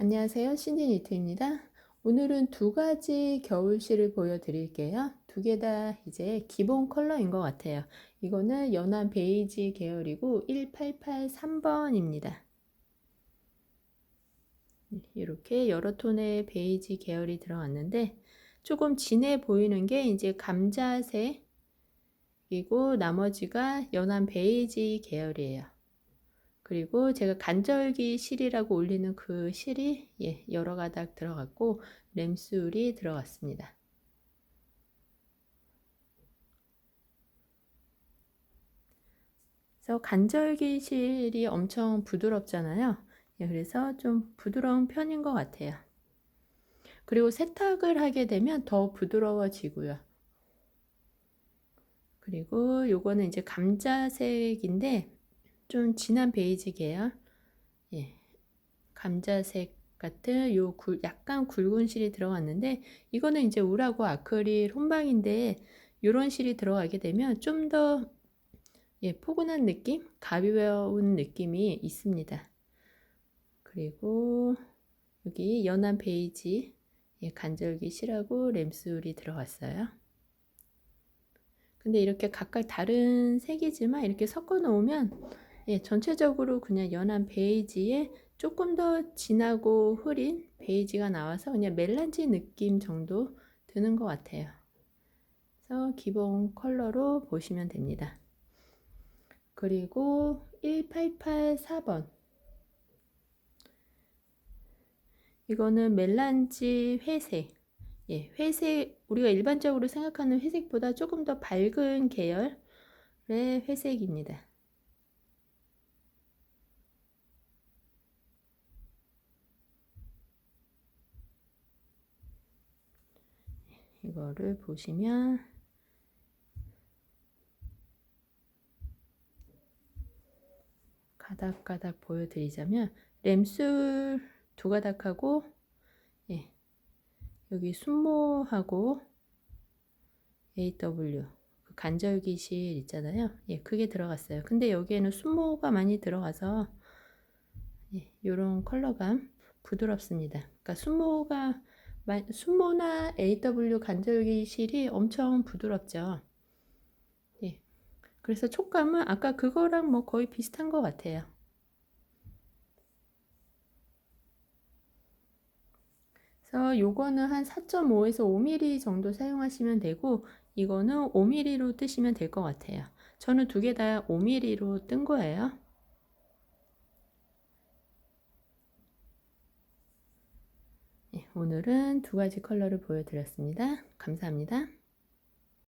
안녕하세요. 신디 니트입니다. 오늘은 두 가지 겨울실을 보여드릴게요. 두 개 다 이제 기본 컬러인 것 같아요. 이거는 연한 베이지 계열이고 1883번입니다. 이렇게 여러 톤의 베이지 계열이 들어갔는데 조금 진해 보이는 게 이제 감자색 이고 나머지가 연한 베이지 계열이에요. 그리고 제가 간절기 실이라고 올리는 그 실이 예, 여러 가닥 들어갔고 램술이 들어갔습니다. 그래서 간절기 실이 엄청 부드럽잖아요. 예, 그래서 좀 부드러운 편인 것 같아요. 그리고 세탁을 하게 되면 더 부드러워지고요. 그리고 요거는 이제 감자색인데 좀 진한 베이지 계열 예, 감자색 같은 요 굴, 약간 굵은 실이 들어갔는데 이거는 이제 우라고 아크릴 혼방인데 요런 실이 들어가게 되면 좀더 예, 포근한 느낌, 가벼운 느낌이 있습니다. 그리고 여기 연한 베이지 예, 간절기 실하고 램술이 들어갔어요. 근데 이렇게 각각 다른 색이지만 이렇게 섞어 놓으면 예, 전체적으로 그냥 연한 베이지에 조금 더 진하고 흐린 베이지가 나와서 그냥 멜란지 느낌 정도 드는 것 같아요. 그래서 기본 컬러로 보시면 됩니다. 그리고 1884번 이거는 멜란지 회색 예, 회색 우리가 일반적으로 생각하는 회색보다 조금 더 밝은 계열의 회색입니다. 이거를 보시면 가닥가닥 보여드리자면 램술 두 가닥하고 예, 여기 순모하고 AW 그 간절기실 있잖아요. 예, 그게 들어갔어요. 근데 여기에는 순모가 많이 들어가서 예, 이런 컬러감 부드럽습니다. 그러니까 순모가 순모나 AW 간절기 실이 엄청 부드럽죠. 예. 그래서 촉감은 아까 그거랑 뭐 거의 비슷한 것 같아요. 그래서 요거는 한 4.5에서 5mm 정도 사용하시면 되고 이거는 5mm로 뜨시면 될 것 같아요. 저는 두 개 다 5mm로 뜬 거예요. 오늘은 두 가지 컬러를 보여드렸습니다. 감사합니다.